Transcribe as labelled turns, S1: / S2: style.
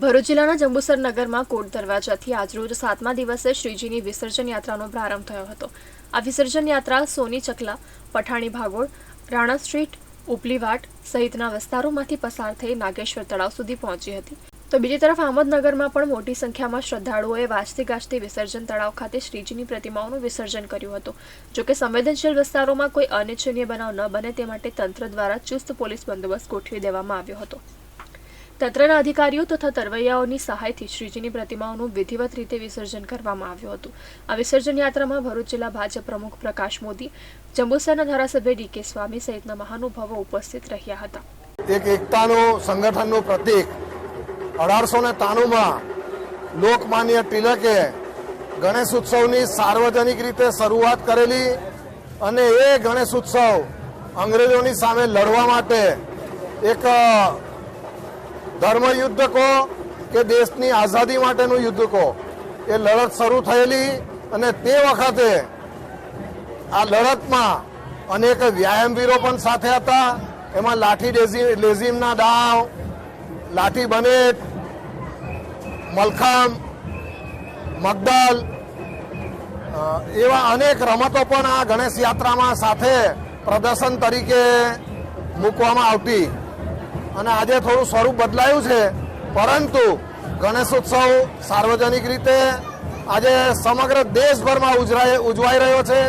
S1: ભરૂચ જિલ્લાના જંબુસર નગરમાં કોટ દરવાજાથી આજરોજ સાતમા દિવસે શ્રીજીની વિસર્જન યાત્રાનો પ્રારંભ થયો હતો. આ વિસર્જન યાત્રા સોની ચકલા, પઠાણી ભાગોળ, રાણા સ્ટ્રીટ ઉપલીવાટ સહિતના વિસ્તારોમાંથી પસાર થઈ નાગેશ્વર તળાવ સુધી પહોંચી હતી. તો બીજી તરફ અહમદનગરમાં પણ મોટી સંખ્યામાં શ્રદ્ધાળુઓએ વાજતે ગાજતી વિસર્જન તળાવ ખાતે શ્રીજીની પ્રતિમાઓનું વિસર્જન કર્યું હતું. જોકે સંવેદનશીલ વિસ્તારોમાં કોઈ અનિચ્છનીય બનાવ ન બને તે માટે તંત્ર દ્વારા ચુસ્ત પોલીસ બંદોબસ્ત ગોઠવી દેવામાં આવ્યો હતો. તંત્રના અધિકારીઓ તથા તરવૈયાઓની સહાયથી શ્રીજીની પ્રતિમાઓનું વિધિવત રીતે વિસર્જન કરવામાં આવ્યું હતું. આ વિસર્જન યાત્રામાં ભરૂચ જિલ્લા ભાજપ પ્રમુખ પ્રકાશ મોદી, જંબુસરના ધારાસભ્ય ડીકે સ્વામી સહિતના મહાનુભાવો ઉપસ્થિત રહ્યા હતા.
S2: એક એકતાનો સંગઠનનો પ્રતીક અઢારસો ને ત્રાણુંમાં લોકમાન્ય તિલકે ગણેશ ઉત્સવની સાર્વજનિક રીતે શરૂઆત કરેલી અને એ ગણેશ ઉત્સવ અંગ્રેજોની સામે લડવા માટે એક ધર્મયુદ્ધ કહો કે દેશની આઝાદી માટેનું યુદ્ધ કહો એ લડત શરૂ થયેલી અને તે વખતે આ લડતમાં અનેક વ્યાયામવીરો પણ સાથે હતા. એમાં લાઠી લેઝી- લેઝીમના દાવ, લાઠી બનેટ, મલખામ, મગદલ એવા અનેક રમતો પણ આ ગણેશ યાત્રામાં સાથે પ્રદર્શન તરીકે મૂકવામાં આવતી. અને આજે થોડું સ્વરૂપ બદલાયું છે. પરંતુ ગણેશ ઉત્સવ સાર્વજનિક રીતે આજે સમગ્ર દેશભરમાં ઉજરાય ઉજવાઈ રહ્યો છે.